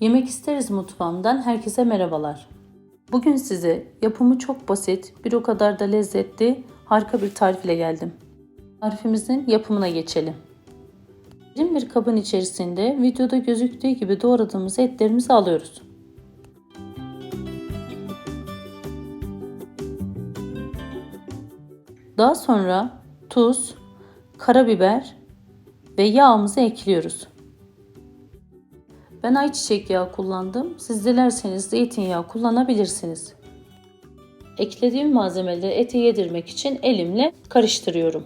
Yemek isteriz mutfağımdan herkese merhabalar. Bugün size yapımı çok basit, bir o kadar da lezzetli, harika bir tarif ile geldim. Tarifimizin yapımına geçelim. Derin bir kabın içerisinde videoda gözüktüğü gibi doğradığımız etlerimizi alıyoruz. Daha sonra tuz, karabiber ve yağımızı ekliyoruz. Ben ayçiçek yağı kullandım. Siz dilerseniz zeytinyağı kullanabilirsiniz. Eklediğim malzemeleri ete yedirmek için elimle karıştırıyorum.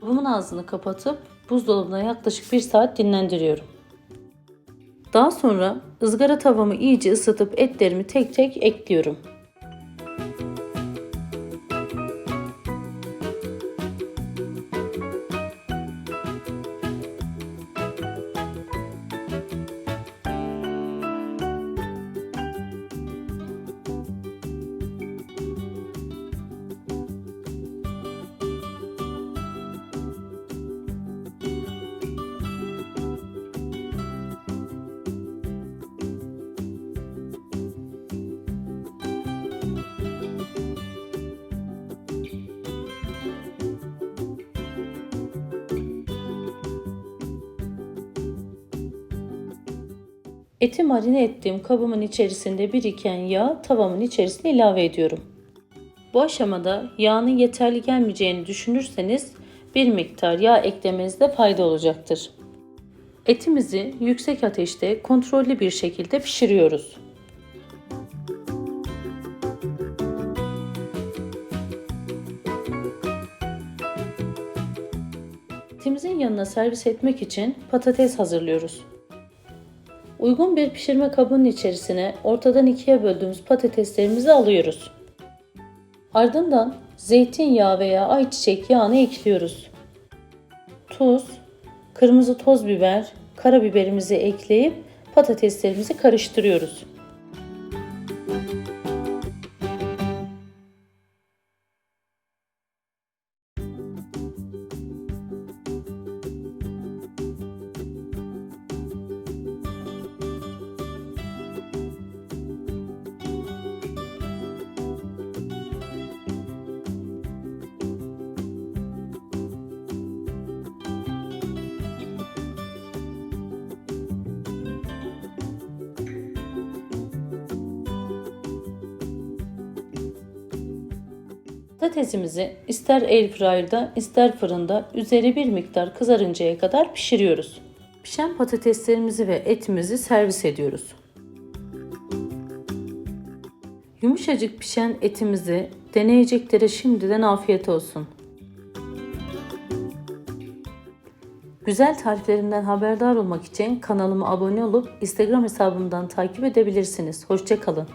Kabımın ağzını kapatıp buzdolabına yaklaşık 1 saat dinlendiriyorum. Daha sonra ızgara tavamı iyice ısıtıp etlerimi tek tek ekliyorum. Eti marine ettiğim kabımın içerisinde biriken yağ tavamın içerisine ilave ediyorum. Bu aşamada yağının yeterli gelmeyeceğini düşünürseniz bir miktar yağ eklemenizde fayda olacaktır. Etimizi yüksek ateşte kontrollü bir şekilde pişiriyoruz. Etimizin yanına servis etmek için patates hazırlıyoruz. Uygun bir pişirme kabının içerisine ortadan ikiye böldüğümüz patateslerimizi alıyoruz. Ardından zeytinyağı veya ayçiçek yağını ekliyoruz. Tuz, kırmızı toz biber, karabiberimizi ekleyip patateslerimizi karıştırıyoruz. Patatesimizi ister airfryer'da ister fırında üzeri bir miktar kızarıncaya kadar pişiriyoruz. Pişen patateslerimizi ve etimizi servis ediyoruz. Yumuşacık pişen etimizi deneyeceklere şimdiden afiyet olsun. Güzel tariflerimden haberdar olmak için kanalıma abone olup Instagram hesabımdan takip edebilirsiniz. Hoşçakalın.